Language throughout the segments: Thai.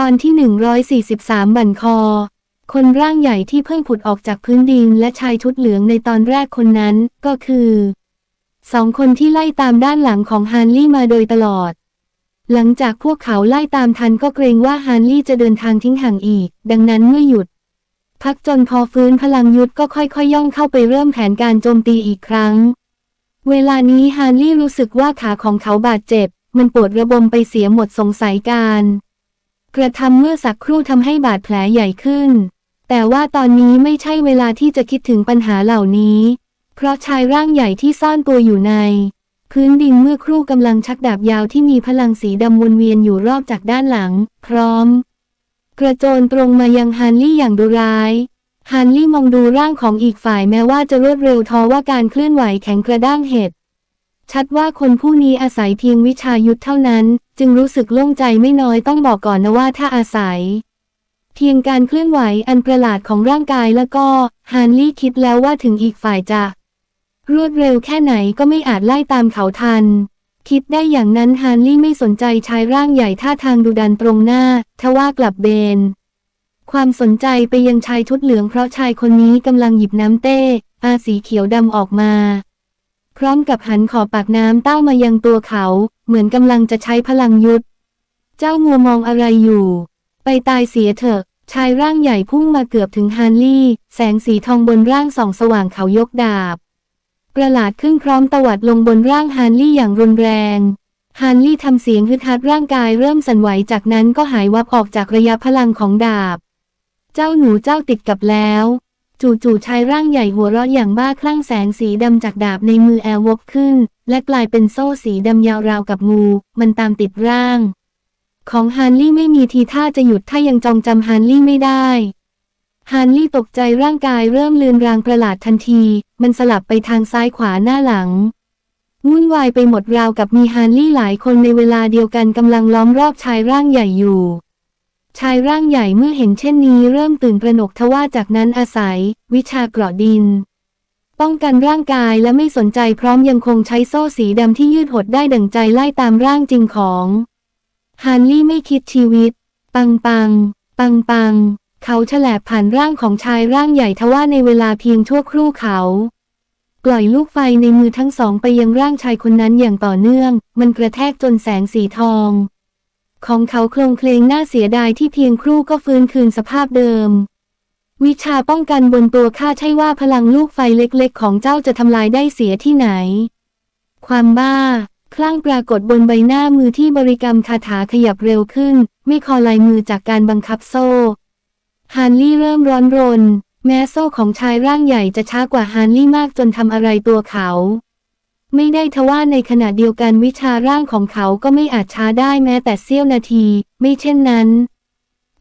ตอนที่ 143 บั่นคอ คนร่างใหญ่ที่เพิ่งผุดออกจากพื้นดินและชายชุดเหลืองในตอนแรกคนนั้นก็คือสองคนที่ไล่ตามด้านหลังของฮานลี่มาโดยตลอด หลังจากพวกเขาไล่ตามทันก็เกรงว่าฮานลี่จะเดินทางทิ้งห่างอีก ดังนั้นเมื่อหยุด พักจนพอฟื้นพลังยุทธก็ค่อยๆยย่องเข้าไปเริ่มแผนการโจมตีอีกครั้ง เวลานี้ฮานลี่รู้สึกว่าขาของเขาบาดเจ็บ มันปวดระบมไปเสียหมดสงสัยการ กระทำเมื่อสักครู่ทำให้บาดแผลใหญ่ขึ้น แต่ว่าตอนนี้ไม่ใช่เวลาที่จะคิดถึงปัญหาเหล่านี้ เพราะชายร่างใหญ่ที่ซ่อนตัวอยู่ใน พื้นดินเมื่อครู่กำลังชักดาบยาวที่มีพลังสีดำวนเวียนอยู่รอบจากด้านหลัง พร้อม กระโจนตรงมายังฮันลี่อย่างดุร้ายฮันลี่มองดูร่างของอีกฝ่ายแม้ว่าจะรวดเร็วทอว่าการเคลื่อนไหวแข็งกระด้างเหตุชัดว่าคนผู้นี้อาศัยเพียงวิชายุทธเท่านั้น จึงรู้สึกโล่งใจไม่น้อยต้องบอกก่อนนะว่าถ้าอาศัย เพียงการเคลื่อนไหวอันประหลาดของร่างกายแล้วก็ฮันลี่คิดแล้วว่าถึงอีกฝ่ายจะรวดเร็วแค่ไหนก็ไม่อาจไล่ตามเขาทัน คิดได้อย่างนั้นฮันลี่ไม่สนใจชายร่างใหญ่ท่าทางดุดันตรงหน้า ทว่ากลับเบน ความสนใจไปยังชายชุดเหลืองเพราะชายคนนี้กำลังหยิบน้ำเต้อาสีเขียวดำออกมา พร้อมกับหันขอบปากน้ำเต้ามายังตัวเขา เหมือนกำลังจะใช้พลังยุทธเจ้างัวมองอะไรอยู่ ไปตายเสียเถอะ ชายร่างใหญ่พุ่งมาเกือบถึงฮานลี่ แสงสีทองบนร่างส่องสว่างเขายกดาบ ประหลาดขึ้นพร้อมตวัดลงบนร่างฮานลี่อย่างรุนแรงฮานลี่ทำเสียงฮึดฮัดร่างกายเริ่มสั่นไหวจากนั้นก็หายวับออกจากระยะพลังของดาบ เจ้าหนูเจ้าติดกับแล้ว จู่ๆชายร่างใหญ่หัวเราะอย่างบ้าคลั่งแสงสีดำจากดาบในมือแอลวกขึ้น และกลายเป็นโซ่สีดำยาวราวกับงู มันตามติดร่าง ของฮานลี่ไม่มีทีท่าจะหยุดถ้ายังจองจำฮานลี่ไม่ได้ฮานลี่ตกใจร่างกายเริ่มเลือนรางประหลาดทันที มันสลับไปทางซ้ายขวาหน้าหลังวุ่นวายไปหมดราวกับมีฮานลี่หลายคนในเวลาเดียวกันกำลังล้อมรอบชายร่างใหญ่อยู่ ชายร่างใหญ่เมื่อเห็นเช่นนี้เริ่มตื่นตระหนกทว่าจากนั้นอาศัย วิชาเกราะดิน ป้องกันร่างกายและไม่สนใจพร้อมยังคงใช้โซ่สีดำที่ยืดหดได้ดั่งใจไล่ตามร่างจริงของฮานลี่ไม่คิดชีวิต ปังปัง ปังปัง เขาฉลบผ่านร่างของชายร่างใหญ่ทว่าในเวลาเพียงชั่วครู่เขา ปล่อยลูกไฟในมือทั้งสองไปยังร่างชายคนนั้นอย่างต่อเนื่อง มันกระแทกจนแสงสีทอง ของเขาโคลงเคลงน่าเสียดายที่เพียงครู่ก็ฟื้นคืนสภาพเดิม วิชาป้องกันบนตัวข้าใช่ว่าพลังลูกไฟเล็กๆ ของเจ้าจะทำลายได้เสียที่ไหน ความบ้า คลั่งปรากฏบนใบหน้ามือที่บริกรรมคาถาขยับเร็วขึ้น ไม่คอลายมือจากการบังคับโซ่ฮานลี่เริ่มร้อนรน แม้โซ่ของชายร่างใหญ่จะช้ากว่าฮานลี่มากจนทำอะไรตัวเขา ไม่ได้ทว่าในขณะเดียวกันวิชาร่างของเขาก็ไม่อาจช้าได้แม้แต่เสี้ยวนาที ไม่เช่นนั้น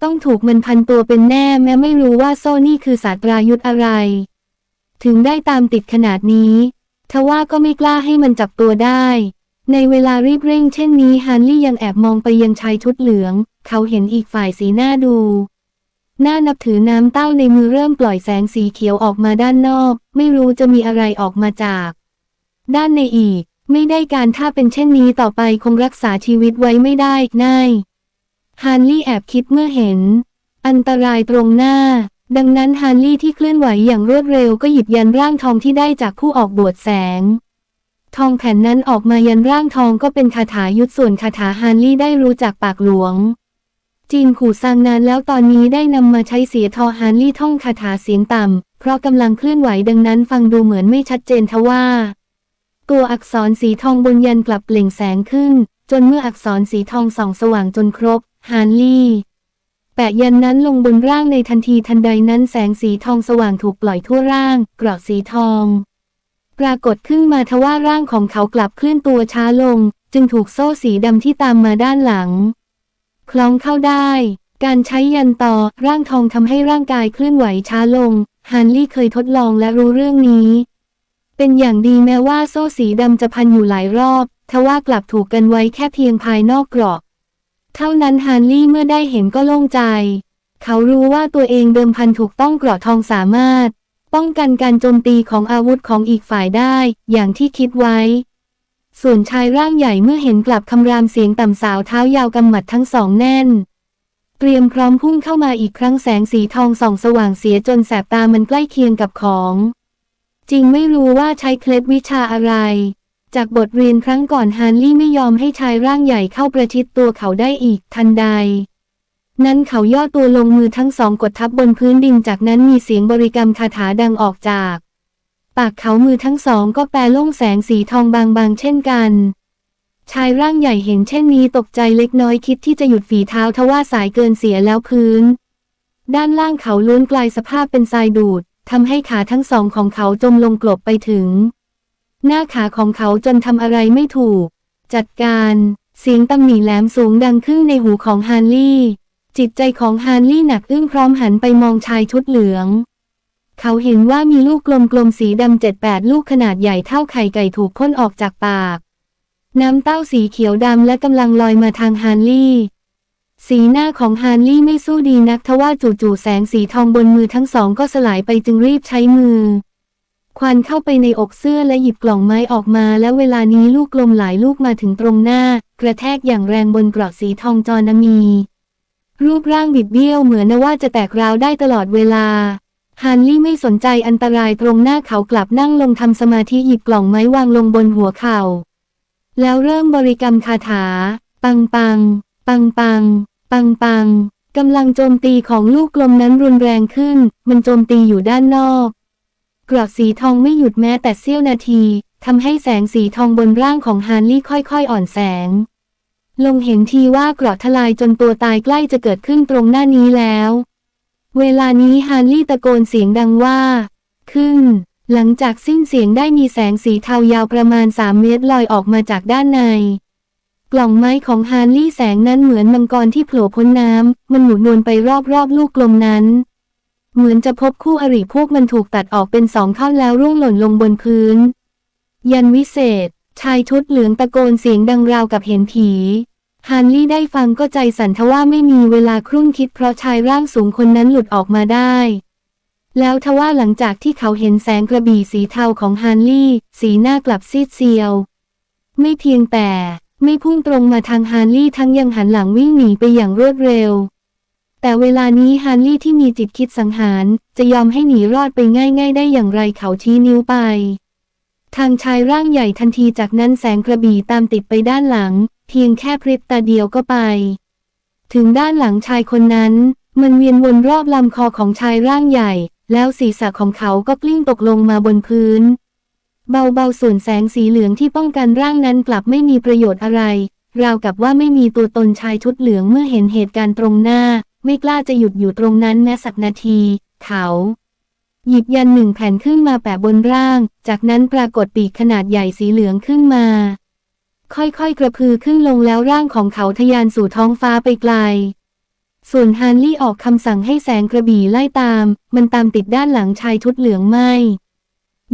ต้องถูกมันพันตัวเป็นแน่แม้ไม่รู้ว่าโซ่นี่คือศาสตรายุทธอะไร ถึงได้ตามติดขนาดนี้ทว่าก็ไม่กล้าให้มันจับตัวได้ ในเวลารีบเร่งเช่นนี้ฮันลี่ยังแอบมองไปยังชายชุดเหลือง เขาเห็นอีกฝ่ายสีหน้าดูหน้านับถือน้ำเต้าในมือเริ่มปล่อยแสงสีเขียวออกมาด้านนอก ไม่รู้จะมีอะไรออกมาจาก ด้านในอีก ไม่ได้การถ้าเป็นเช่นนี้ต่อไปคงรักษาชีวิตไว้ไม่ได้ง่ายฮานลี่แอบคิดเมื่อเห็น อันตรายตรงหน้า ดังนั้นฮานลี่ที่เคลื่อนไหวอย่างรวดเร็วก็หยิบยันร่างทองที่ได้จากผู้ออกบวชแสง ทองแผ่นนั้นออกมายันร่างทองก็เป็นคาถายุทธส่วนคาถาฮานลี่ได้รู้จากปากหลวงจีนขู่สร้างนานแล้วตอนนี้ได้นำมาใช้เสียทอฮานลี่ท่องคาถาเสียงต่ำ เพราะกำลังเคลื่อนไหวดังนั้นฟังดูเหมือนไม่ชัดเจนทว่า ตัวอักษรสีทองบนยันกลับเปล่งแสงขึ้น จนเมื่ออักษรสีทองส่องสว่างจนครบ ฮานลี่ แปะยันนั้นลงบนร่างในทันทีทันใดนั้นแสงสีทองสว่างถูกปล่อยทั่วร่างเกราะสีทอง ปรากฏขึ้นมาทว่าร่างของเขากลับเคลื่อนตัวช้าลง จึงถูกโซ่สีดำที่ตามมาด้านหลัง คล้องเข้าได้ การใช้ยันต่อร่างทองทำให้ร่างกายเคลื่อนไหวช้าลง ฮานลี่เคยทดลองและรู้เรื่องนี้ เป็นอย่างดีแม้ว่าโซ่สีดำจะพันอยู่หลายรอบทว่ากลับถูกกันไว้แค่เพียงภายนอกเกราะเท่านั้นฮานลี่เมื่อได้เห็นก็โล่งใจ เขารู้ว่าตัวเองเดิมพันถูกต้องเกราะทองสามารถ ป้องกันการโจมตีของอาวุธของอีกฝ่ายได้ อย่างที่คิดไว้ ส่วนชายร่างใหญ่เมื่อเห็นกลับคำรามเสียงต่ำสาวเท้ายาวกำหมัดทั้งสองแน่นเตรียมพร้อมพุ่งเข้ามาอีกครั้งแสงสีทองส่องสว่างเสียจนแสบตามันใกล้เคียงกับของ จริงไม่รู้ว่าใช้เคล็ดวิชาอะไร จากบทเรียนครั้งก่อนฮานลี่ไม่ยอมให้ชายร่างใหญ่เข้าประชิดตัวเขาได้อีกทันใด นั้นเขาย่อตัวลงมือทั้งสองกดทับบนพื้นดินจากนั้นมีเสียงบริกรรมคาถาดังออกจาก ปากเขามือทั้งสองก็แปรล่งแสงสีทองบางๆเช่นกันชายร่างใหญ่เห็นเช่นนี้ตกใจเล็กน้อยคิดที่จะหยุดฝีเท้าทว่าสายเกินเสียแล้วพื้น ด้านล่างเขาล้วนกลายสภาพเป็นทรายดูด ทำให้ขาทั้งสองของเขาจมลงกลบไปถึง หน้าขาของเขาจนทำอะไรไม่ถูก จัดการเสียงตำหนิแหลมสูงดังขึ้นในหูของฮานลี่ จิตใจของฮานลี่หนักอึ้งพร้อมหันไปมองชายชุดเหลือง เขาเห็นว่ามีลูกกลมๆสีดำเจ็ดแปดลูกขนาดใหญ่เท่าไข่ไก่ถูกพ่นออกจากปาก น้ำเต้าสีเขียวดำและกำลังลอยมาทางฮานลี่ สีหน้าของฮานลี่ไม่สู้ดีนักทว่าจู่ๆแสงสีทองบนมือทั้งสองก็สลายไปจึงรีบใช้มือ ควันเข้าไปในอกเสื้อและหยิบกล่องไม้ออกมาและเวลานี้ลูกกลมหลายลูกมาถึงตรงหน้า กระแทกอย่างแรงบนกราะสีทองจอนามี รูปร่างบิดเบี้ยวเหมือนว่าจะแตกราวได้ตลอดเวลาฮานลี่ไม่สนใจอันตรายตรงหน้าเขากลับนั่งลงทำสมาธิหยิบกล่องไม้วางลงบนหัวเข่า แล้วเริ่มบริกรรมคาถา ปังปัง ปังปัง ปังปังกำลังโจมตีของลูกกลมนั้นรุนแรงขึ้น มันโจมตีอยู่ด้านนอกกรอกสีทองไม่หยุดแม้แต่เสี้ยวนาทีทำให้แสงสีทองบนร่างของฮานลี่ค่อยๆ อ่อนแสง ลงเห็นทีว่าเกราะทลายจนตัวตายใกล้จะเกิดขึ้นตรงหน้านี้แล้ว เวลานี้ฮานลี่ตะโกนเสียงดังว่า ขึ้น หลังจากสิ้นเสียงได้มีแสงสีเทายาวประมาณ 3 เมตรลอยออกมาจากด้านใน กล่องไม้ของฮานลี่แสงนั้นเหมือนมังกรที่โผล่พ้นน้ำ มันหมุนวนไปรอบๆลูกกลมนั้น เหมือนจะพบคู่อริพวกมันถูกตัดออกเป็นสองท่อนแล้วร่วงหล่นลงบนพื้น ยันวิเศษ ชายชุดเหลืองตะโกนเสียงดังราวกับเห็นผีฮานลี่ได้ฟังก็ใจสั่นทว่าไม่มีเวลาครุ่นคิดเพราะชายร่างสูงคนนั้นหลุดออกมาได้ แล้วทว่าหลังจากที่เขาเห็นแสงกระบี่สีเทาของฮานลี่ สีหน้ากลับซีดเซียว ไม่เพียงแต่ ไม่พุ่งตรงมาทางฮานลี่ทั้งยังหันหลังวิ่งหนีไปอย่างรวดเร็ว แต่เวลานี้ฮานลี่ที่มีจิตคิดสังหาร จะยอมให้หนีรอดไปง่าย ๆ ได้อย่างไรเขาชี้นิ้วไป ทางชายร่างใหญ่ทันทีจากนั้นแสงกระบี่ตามติดไปด้านหลัง เพียงแค่พริบตาเดียวก็ไป ถึงด้านหลังชายคนนั้น มันเวียนวนรอบลำคอของชายร่างใหญ่ แล้วศีรษะของเขาก็กลิ้งตกลงมาบนพื้น เบาๆส่วนแสงสีเหลืองที่ป้องกันร่างนั้นกลับไม่มีประโยชน์อะไร ราวกับว่าไม่มีตัวตนชายชุดเหลืองเมื่อเห็นเหตุการณ์ตรงหน้า ไม่กล้าจะหยุดอยู่ตรงนั้นแม้สักนาที เขา หยิบยันหนึ่งแผ่นขึ้นมาแปะบนร่าง จากนั้นปรากฏปีกขนาดใหญ่สีเหลืองขึ้นมา ค่อยๆกระพือขึ้นลงแล้วร่างของเขาทะยานสู่ท้องฟ้าไปไกลส่วนฮานลี่ออกคำสั่งให้แสงกระบี่ไล่ตาม มันตามติดด้านหลังชายชุดเหลืองไม่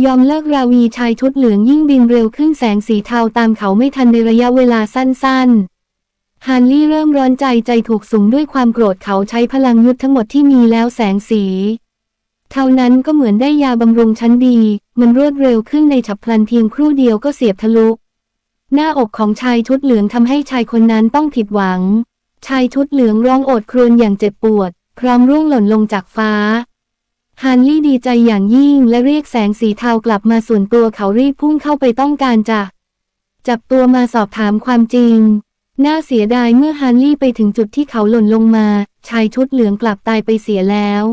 ยอมเลิกราวีชายชุดเหลืองยิ่งบินเร็วขึ้นแสงสีเทาตามเขาไม่ทันในระยะเวลาสั้นๆ ฮานลี่เริ่มร้อนใจใจถูกสุงด้วยความโกรธเขาใช้พลังยุทธทั้งหมดที่มีแล้วแสงสี เท่านั้นก็เหมือนได้ยาบำรุงชั้นดี มันรวดเร็วขึ้นในฉับพลันเพียงครู่เดียวก็เสียบทะลุ หน้าอกของชายชุดเหลืองทำให้ชายคนนั้นต้องผิดหวัง ชายชุดเหลืองร้องโอดครวญอย่างเจ็บปวด พร้อมร่วงหล่นลงจากฟ้า ฮานลี่ดีใจอย่างยิ่งและเรียกแสงสีเทากลับมาส่วนตัวเขารีบพุ่งเข้าไปต้องการจะจับตัวมาสอบถามความจริง น่าเสียดายเมื่อฮานลี่ไปถึงจุดที่เขาหล่นลงมา ชายชุดเหลืองกลับตายไปเสียแล้ว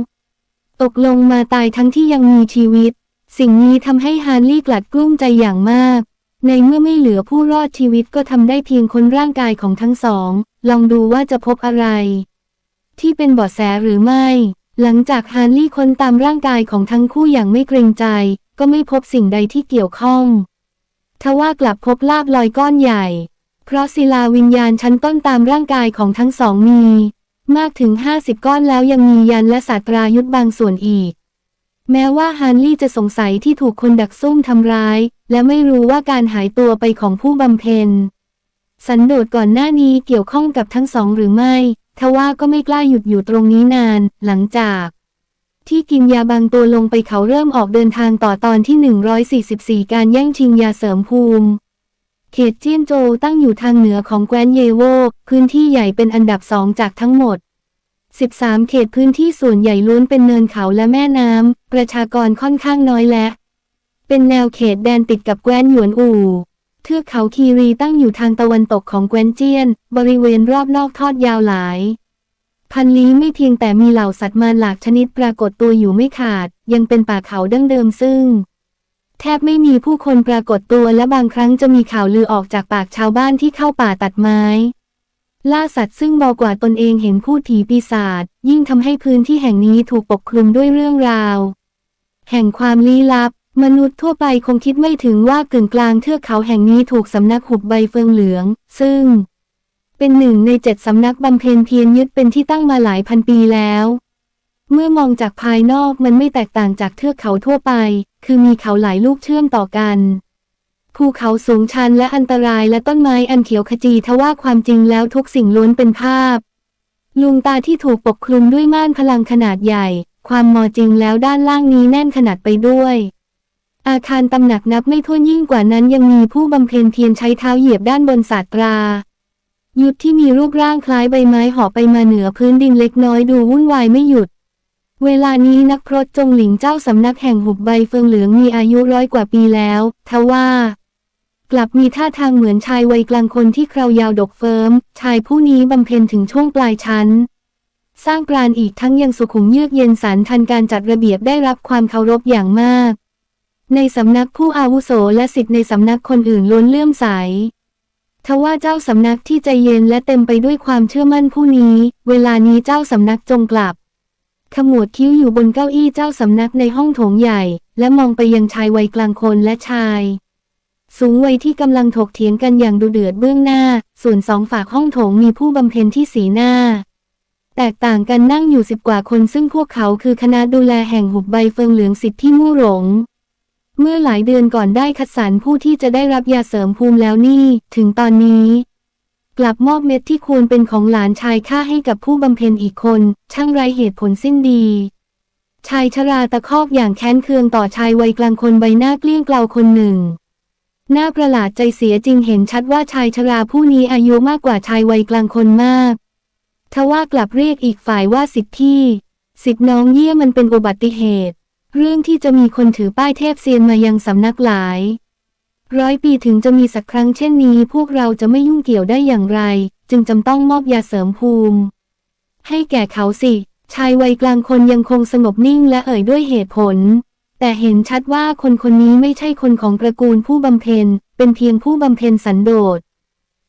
ตกลงมาตายทั้งที่ยังมีชีวิต สิ่งนี้ทำให้ฮานลี่กลัดกลุ้มใจอย่างมาก ในเมื่อไม่เหลือผู้รอดชีวิตก็ทำได้เพียงคนร่างกายของทั้งสอง ลองดูว่าจะพบอะไร ที่เป็นเบาะแสหรือไม่ หลังจากฮานลี่ค้นตามร่างกายของทั้งคู่อย่างไม่เกรงใจ ก็ไม่พบสิ่งใดที่เกี่ยวข้อง ทว่ากลับพบลาบลอยก้อนใหญ่ เพราะศิลาวิญญาณชั้นต้นตามร่างกายของทั้งสองมี มากถึง 50 ก้อนแล้วยังมียันและศาสตรายุทธบางส่วนอีก แม้ว่าฮานลี่จะสงสัยที่ถูกคนดักซุ่มทำร้าย และไม่รู้ว่าการหายตัวไปของผู้บำเพ็ญสันโดษก่อนหน้านี้เกี่ยวข้องกับทั้งสองหรือไม่ ทว่าก็ไม่กล้าหยุดอยู่ตรงนี้นาน หลังจาก ที่กินยาบางตัวลงไปเขาเริ่มออกเดินทางต่อตอนที่ 144 การแย่งชิงยาเสริมภูมิเขตเจียนโจวตั้งอยู่ทางเหนือของแคว้นเยโวพื้นที่ใหญ่เป็นอันดับสองจากทั้งหมด 13 เขตพื้นที่ส่วนใหญ่ล้วนเป็นเนินเขาและแม่น้ำ ประชากรค่อนข้างน้อยและ เป็นแนวเขตแดนติดกับแคว้นหยวนอู่ เทือกเขาคีรีตั้งอยู่ทางตะวันตกของแคว้นเจียน บริเวณรอบนอกทอดยาวหลาย พันลี้ไม่เพียงแต่มีเหล่าสัตว์มาหลากชนิดปรากฏตัวอยู่ไม่ขาด ยังเป็นป่าเขาดั้งเดิมซึ่ง แทบไม่มีผู้คนปรากฏตัวและบางครั้งจะมีข่าวลือออกจากปากชาวบ้านที่เข้าป่าตัดไม้ ล่าสัตว์ซึ่งเบากว่าตนเองเห็นพูดผีปีศาจยิ่งทำให้พื้นที่แห่งนี้ถูกปกคลุมด้วยเรื่องราว แห่งความลี้ลับ มนุษย์ทั่วไปคงคิดไม่ถึงว่ากึ่งกลางเทือกเขาแห่งนี้ถูกสำนักหุบใบเฟืองเหลือง ซึ่ง เป็นหนึ่งในเจ็ดสำนักบำเพ็ญเพียรยึดเป็นที่ตั้งมาหลายพันปีแล้ว เมื่อมองจากภายนอกมันไม่แตกต่างจากเทือกเขาทั่วไป คือมีเขาหลายลูกเชื่อมต่อกัน ภูเขาสูงชันและอันตรายและต้นไม้อันเขียวขจีทว่าความจริงแล้วทุกสิ่งล้วนเป็นภาพลุงตาที่ถูกปกคลุมด้วยม่านพลังขนาดใหญ่ ความมอจริงแล้วด้านล่างนี้แน่นขนาดไปด้วย อาคารตำหนักนับไม่ถ้วนยิ่งกว่านั้นยังมีผู้บำเพ็ญเพียรใช้เท้าเหยียบด้านบนศาสตรา ยุทธที่มีรูปร่างคล้ายใบไม้ห่อไปมาเหนือพื้นดินเล็กน้อยดูวุ่นวายไม่หยุด เวลานี้นักพรตจงหลิงเจ้าสำนักแห่งหุบใบเฟืองเหลืองมีอายุร้อยกว่าปีแล้วทว่า กลับมีท่าทางเหมือนชายวัยกลางคนที่เครายาวดกเฟิร์ม ชายผู้นี้บำเพ็ญถึงช่วงปลายชั้นสร้างปราณอีกทั้งยังสุขุมเยือกเย็นสารทันการจัดระเบียบได้รับความเคารพอย่างมาก ในสำนักผู้อาวุโสและสิทธิ์ในสำนักคนอื่นล้วนเลื่อมใส ทว่าเจ้าสำนักที่ใจเย็นและเต็มไปด้วยความเชื่อมั่นผู้นี้ เวลานี้เจ้าสำนักจงกลับ ขมวดคิ้วอยู่บนเก้าอี้เจ้าสำนักในห้องโถงใหญ่ และมองไปยังชายวัยกลางคนและชาย สูงวัยที่กำลังถกเถียงกันอย่างดุเดือดเบื้องหน้า ส่วนสองฝากห้องโถงมีผู้บำเพ็ญที่สีหน้าแตกต่างกันนั่งอยู่สิบกว่าคนซึ่งพวกเขาคือคณะดูแลแห่งหุบใบเฟิงเหลืองสิทธิ์ที่มู่หลง เมื่อหลายเดือนก่อนได้คัดสรรผู้ที่จะได้รับยาเสริมภูมิแล้วนี่ ถึงตอนนี้ กลับมอบเม็ดที่ควรเป็นของหลานชายข้าให้กับผู้บำเพ็ญอีกคน ช่างไรเหตุผลสิ้นดี ชายชราตะคอกอย่างแค้นเคืองต่อชายวัยกลางคนใบหน้าเกลี้ยงเกลาคนหนึ่งน่าประหลาดใจเสียจริงเห็นชัดว่าชายชราผู้นี้อายุมากกว่าชายวัยกลางคนมากทว่ากลับเรียกอีกฝ่ายว่าสิทธิพี่ สิทธิน้องเยี่ยมันเป็นอุบัติเหตุ เรื่องที่จะมีคนถือป้ายเทพเซียนมายังสำนักหลาย ร้อยปีถึงจะมีสักครั้งเช่นนี้ พวกเราจะไม่ยุ่งเกี่ยวได้อย่างไร จึงจำต้องมอบยาเสริมภูมิ ให้แก่เขาสิ ชายวัยกลางคนยังคงสงบนิ่งและเอ่ยด้วยเหตุผล แต่เห็นชัดว่าคนคนนี้ไม่ใช่คนของตระกูลผู้บำเพ็ญ เป็นเพียงผู้บำเพ็ญสันโดษ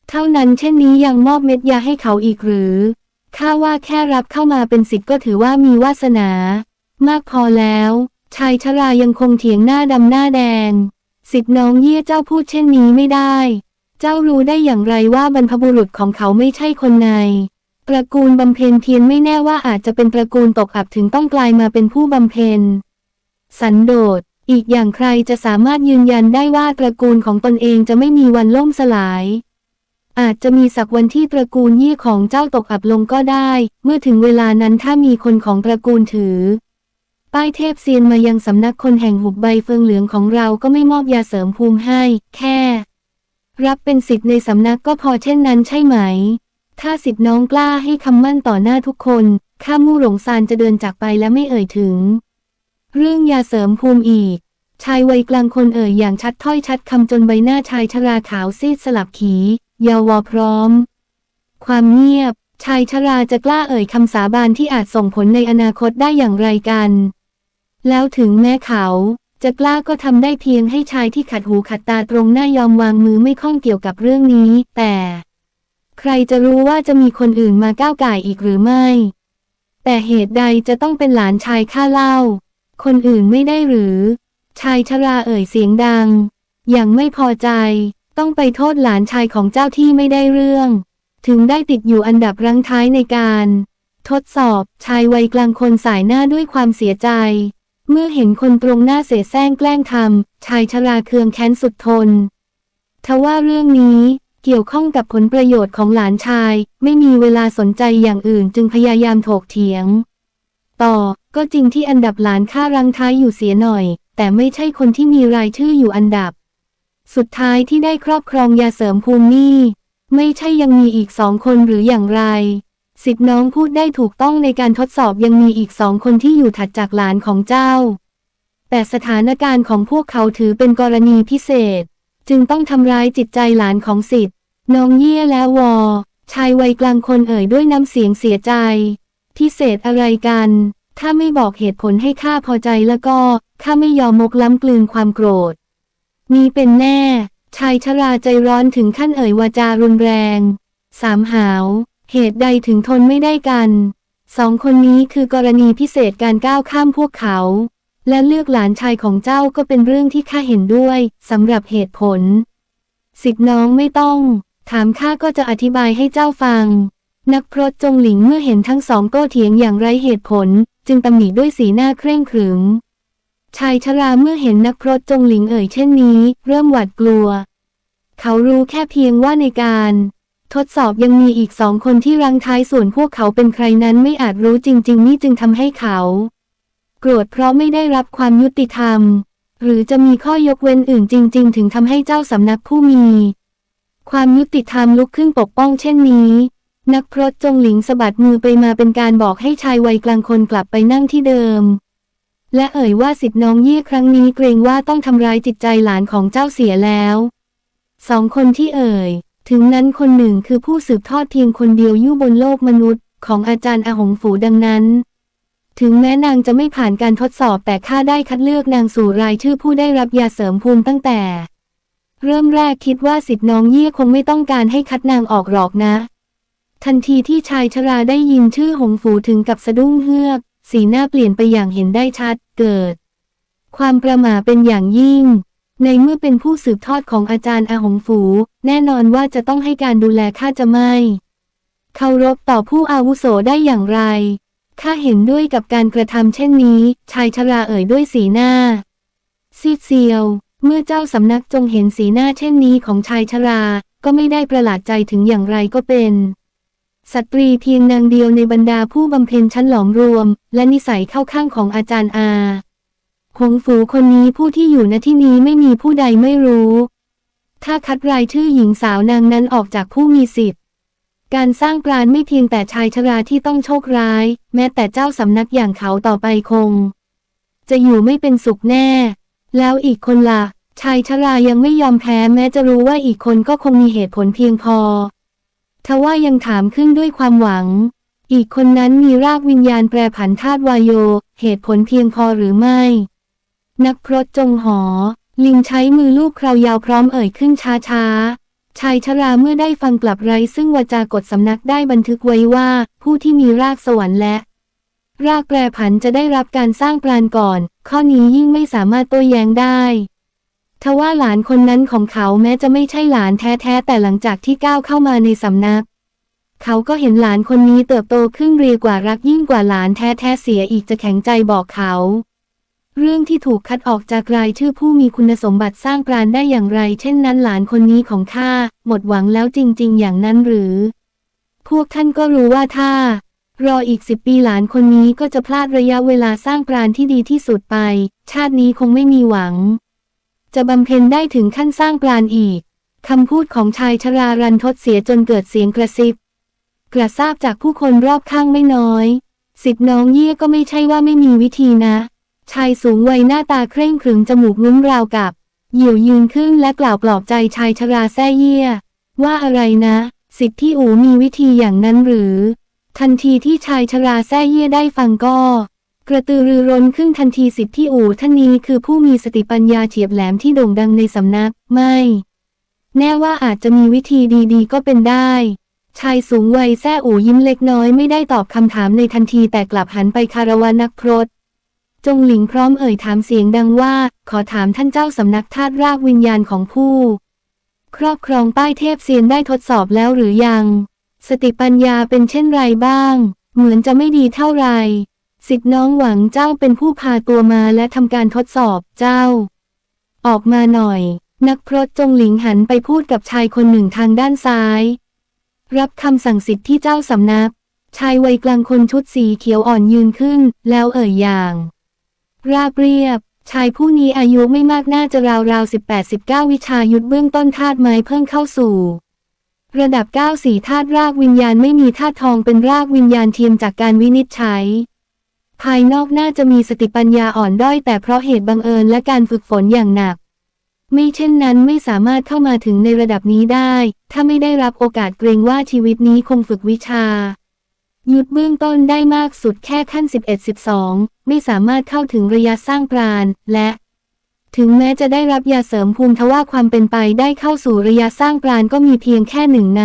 เท่านั้นเช่นนี้ยังมอบเม็ดยาให้เขาอีกหรือข้าว่าแค่รับเข้ามาเป็นสิทธิ์ก็ถือว่ามีวาสนามากพอแล้ว ชายชรายังคงเถียงหน้าดำหน้าแดง สิทธิน้องเยี่ยเจ้าพูดเช่นนี้ไม่ได้ เจ้ารู้ได้อย่างไรว่าบรรพบุรุษของเขาไม่ใช่คนในตระกูลบำเพ็ญเพียรไม่แน่ว่าอาจจะเป็นตระกูลตกอับถึงต้องกลายมาเป็นผู้บำเพ็ญ สันโดษ อีกอย่างใครจะสามารถยืนยันได้ว่าตระกูลของตนเองจะไม่มีวันล่มสลาย อาจจะมีสักวันที่ตระกูลยี่ของเจ้าตกอับลงก็ได้ เมื่อถึงเวลานั้นถ้ามีคนของตระกูลถือ ป้ายเทพเซียนมายังสำนักคนแห่งหุบใบเฟืองเหลืองของเราก็ไม่มอบยาเสริมภูมิให้ แค่ รับเป็นสิทธิ์ในสำนักก็พอเช่นนั้นใช่ไหม ถ้าสิทธิ์น้องกล้าให้คำมั่นต่อหน้าทุกคนข้ามู่หลงซานจะเดินจากไปและไม่เอ่ยถึง เรื่องยาเสริมภูมิอีก ชายวัยกลางคนเอ่ยอย่างชัดถ้อยชัดคำจนใบหน้าชายชราขาวซีดสลับขียาวอพร้อม ความเงียบ ชายชราจะกล้าเอ่ยคำสาบานที่อาจส่งผลในอนาคตได้อย่างไรกัน แล้วถึงแม้เขาจะกล้าก็ทำได้เพียงให้ชายที่ขัดหูขัดตาตรงหน้ายอมวางมือไม่ข้องเกี่ยวกับเรื่องนี้ แต่ ใครจะรู้ว่าจะมีคนอื่นมาก้าวไก่อีกหรือไม่ แต่เหตุใดจะต้องเป็นหลานชายข้าเล่า คนอื่นไม่ได้หรือ ชายชราเอ่ยเสียงดัง อย่างไม่พอใจ ต้องไปโทษหลานชายของเจ้าที่ไม่ได้เรื่อง ถึงได้ติดอยู่อันดับรั้งท้ายในการ ทดสอบชายวัยกลางคนสายหน้าด้วยความเสียใจ เมื่อเห็นคนตรงหน้าเสแสร้งแกล้งทำชายชราเคืองแค้นสุดทน ทว่าเรื่องนี้เกี่ยวข้องกับผลประโยชน์ของหลานชาย ไม่มีเวลาสนใจอย่างอื่นจึงพยายามถกเถียง ต่อก็จริงที่อันดับหลานข้ารังท้ายอยู่เสียหน่อย แต่ไม่ใช่คนที่มีรายชื่ออยู่อันดับ สุดท้ายที่ได้ครอบครองยาเสริมภูมินี่ ไม่ใช่ยังมีอีกสองคนหรืออย่างไร สิทธิน้องพูดได้ถูกต้องในการทดสอบยังมีอีกสองคนที่อยู่ถัดจากหลานของเจ้า แต่สถานการณ์ของพวกเขาถือเป็นกรณีพิเศษ จึงต้องทำร้ายจิตใจหลานของสิทธิ์น้องเยี่ยและวอ ชายวัยกลางคนเอ่ยด้วยน้ำเสียงเสียใจ พิเศษอะไรกัน ถ้าไม่บอกเหตุผลให้ข้าพอใจแล้วก็ข้าไม่ยอมมกล้ำกลืนความโกรธนี่เป็นแน่ ชายชราใจร้อนถึงขั้นเอ่ยวาจารุนแรง สามหาว เหตุใดถึงทนไม่ได้กัน สองคนนี้คือกรณีพิเศษการก้าวข้ามพวกเขา และเลือกหลานชายของเจ้าก็เป็นเรื่องที่ข้าเห็นด้วยสำหรับเหตุผล สิทธิน้องไม่ต้อง ถามข้าก็จะอธิบายให้เจ้าฟัง นักพรตจงหลิงเมื่อเห็นทั้งสองโต้เถียงอย่างไร้เหตุผล จึงตำหนิด้วยสีหน้าเคร่งขรึมชายชราเมื่อเห็นนักพรตจงหลิงเอ่ยเช่นนี้ เริ่มหวาดกลัว เขารู้แค่เพียงว่าในการ ทดสอบยังมีอีกสองคนที่รังท้ายส่วนพวกเขาเป็นใครนั้นไม่อาจรู้จริง ๆ นี่จึงทำให้เขา โกรธเพราะไม่ได้รับความยุติธรรม หรือจะมีข้อยกเว้นอื่นจริง ๆ ถึงทำให้เจ้าสำนักผู้มี ความยุติธรรมลุกขึ้นปกป้องเช่นนี้ นักพรตจงหลิงสะบัดมือไปมาเป็นการบอกให้ชายวัยกลางคนกลับไปนั่งที่เดิม และเอ่ยว่าสิทธิ์น้องเยี่ยครั้งนี้เกรงว่าต้องทำร้ายจิตใจหลานของเจ้าเสียแล้ว สองคนที่เอ่ย ถึงนั้นคนหนึ่งคือผู้สืบทอดเพียงคนเดียวอยู่บนโลกมนุษย์ ของอาจารย์อาหงฝูดังนั้น ถึงแม้นางจะไม่ผ่านการทดสอบแต่ข้าได้คัดเลือกนางสู่รายชื่อผู้ได้รับยาเสริมภูมิตั้งแต่ เริ่มแรกคิดว่าสิทธิ์น้องเยี่ยคงไม่ต้องการให้คัดนางออกหรอกนะ ทันทีที่ชายชราได้ยินชื่อหงฝูถึงกับสะดุ้งเฮือก สีหน้าเปลี่ยนไปอย่างเห็นได้ชัดเกิด ความประหม่าเป็นอย่างยิ่ง ในเมื่อเป็นผู้สืบทอดของอาจารย์อาหงฝู แน่นอนว่าจะต้องให้การดูแลข้าจะไม่เคารพต่อผู้อาวุโสได้อย่างไรข้าเห็นด้วยกับการกระทำเช่นนี้ ชายชราเอ่ยด้วยสีหน้า ซีดเซียว เมื่อเจ้าสำนักจงเห็นสีหน้าเช่นนี้ของชายชรา ก็ไม่ได้ประหลาดใจถึงอย่างไรก็เป็น สตรีเพียงนางเดียวในบรรดาผู้บำเพ็ญชั้นหลอมรวม และนิสัยเข้าข้างของอาจารย์อา หงฝูคนนี้ผู้ที่อยู่ณที่นี้ไม่มีผู้ใดไม่รู้ ถ้าคัดรายชื่อหญิงสาวนางนั้นออกจากผู้มีสิทธิ์ การสร้างปราณไม่เพียงแต่ชายชราที่ต้องโชคร้าย แม้แต่เจ้าสำนักอย่างเขาต่อไปคง จะอยู่ไม่เป็นสุขแน่ แล้วอีกคนละ่ะ ชายชรายังไม่ยอมแพ้แม้จะรู้ว่าอีกคนก็คงมีเหตุผลเพียงพอทว่ายังถามขึ้นด้วยความหวัง อีกคนนั้นมีรากวิญญาณแปรผันธาตุวายโย เหตุผลเพียงพอหรือไม่ นักพรตจงหอ ลิงใช้มือลูกคราวยาวพร้อมเอ่ยขึ้นช้าช้าชายชราเมื่อได้ฟังกลับไรซึ่งวาจากฎสำนักได้บันทึกไว้ว่า ผู้ที่มีรากสวรรค์และ รากแปรผันจะได้รับการสร้างปราณก่อน ข้อนี้ยิ่งไม่สามารถโต้แย้งได้ทว่าหลานคนนั้นของเขาแม้จะไม่ใช่หลานแท้ๆแต่หลังจากที่ก้าวเข้ามาในสำนัก เขาก็เห็นหลานคนนี้เติบโตขึ้นเรียกว่ารักยิ่งกว่าหลานแท้ๆเสียอีกจะแข็งใจบอกเขา เรื่องที่ถูกคัดออกจากรายชื่อผู้มีคุณสมบัติสร้างปราณได้อย่างไร เช่นนั้นหลานคนนี้ของข้าหมดหวังแล้วจริง ๆ อย่างนั้นหรือ พวกท่านก็รู้ว่าถ้า รออีกสิบปีหลานคนนี้ก็จะพลาดระยะเวลาสร้างปราณที่ดีที่สุดไป ชาตินี้คงไม่มีหวัง จะบำเพ็ญได้ถึงขั้นสร้างปราณอีกคำพูดของชายชรารันทดเสียจนเกิดเสียงกระซิบ กระซาบจากผู้คนรอบข้างไม่น้อย สิทธิน้องเยี่ยก็ไม่ใช่ว่าไม่มีวิธีนะ ชายสูงวัยหน้าตาเคร่งขรึมจมูกงุ้มราวกับเหยี่ยวยืนขึ้นและกล่าวปลอบใจชายชราแซ่เยี่ย ว่าอะไรนะ สิทธิ์ที่อูมีวิธีอย่างนั้นหรือ ทันทีที่ชายชราแซ่เยี่ยได้ฟังก็ กระตือรือร้นขึ้นทันทีสิทธิ์ที่อูท่านนี้คือผู้มีสติปัญญาเฉียบแหลมที่โด่งดังในสำนัก ไม่ แน่ว่าอาจจะมีวิธีดีๆ ก็เป็นได้ชายสูงวัยแซ่อู่ยิ้มเล็กน้อยไม่ได้ตอบคำถามในทันทีแต่กลับหันไปคารวะนักพรต จงหลิงพร้อมเอ่ยถามเสียงดังว่า ขอถามท่านเจ้าสำนักธาตุรากวิญญาณของผู้ ครอบครองป้ายเทพเซียนได้ทดสอบแล้วหรือยัง สติปัญญาเป็นเช่นไรบ้าง เหมือนจะไม่ดีเท่าไรสิทธิน้องหวังเจ้าเป็นผู้พาตัวมาและทำการทดสอบเจ้า ออกมาหน่อย นักพรตจงหลิงหันไปพูดกับชายคนหนึ่งทางด้านซ้าย รับคำสั่งสิทธิ์ที่เจ้าสำนัก ชายวัยกลางคนชุดสีเขียวอ่อนยืนขึ้น แล้วเอ่ยอย่าง ราบเรียบ ชายผู้นี้อายุไม่มากน่าจะราวๆสิบแปดสิบเก้าวิชายุทธเบื้องต้นธาตุไม้เพิ่งเข้าสู่ ระดับ9สีธาตุรากวิญญาณไม่มีธาตุทองเป็นรากวิญญาณเทียมจากการวินิจฉัยภายนอกน่าจะมีสติปัญญาอ่อนด้อยแต่เพราะเหตุบังเอิญและการฝึกฝนอย่างหนัก ไม่เช่นนั้นไม่สามารถเข้ามาถึงในระดับนี้ได้ ถ้าไม่ได้รับโอกาสเกรงว่าชีวิตนี้คงฝึกวิชา หยุดเบื้องต้นได้มากสุดแค่ขั้น 11-12 ไม่สามารถเข้าถึงระยะสร้างปราณ และ ถึงแม้จะได้รับยาเสริมภูมิทว่าความเป็นไปได้เข้าสู่ระยะสร้างปราณก็มีเพียงแค่หนึ่งใน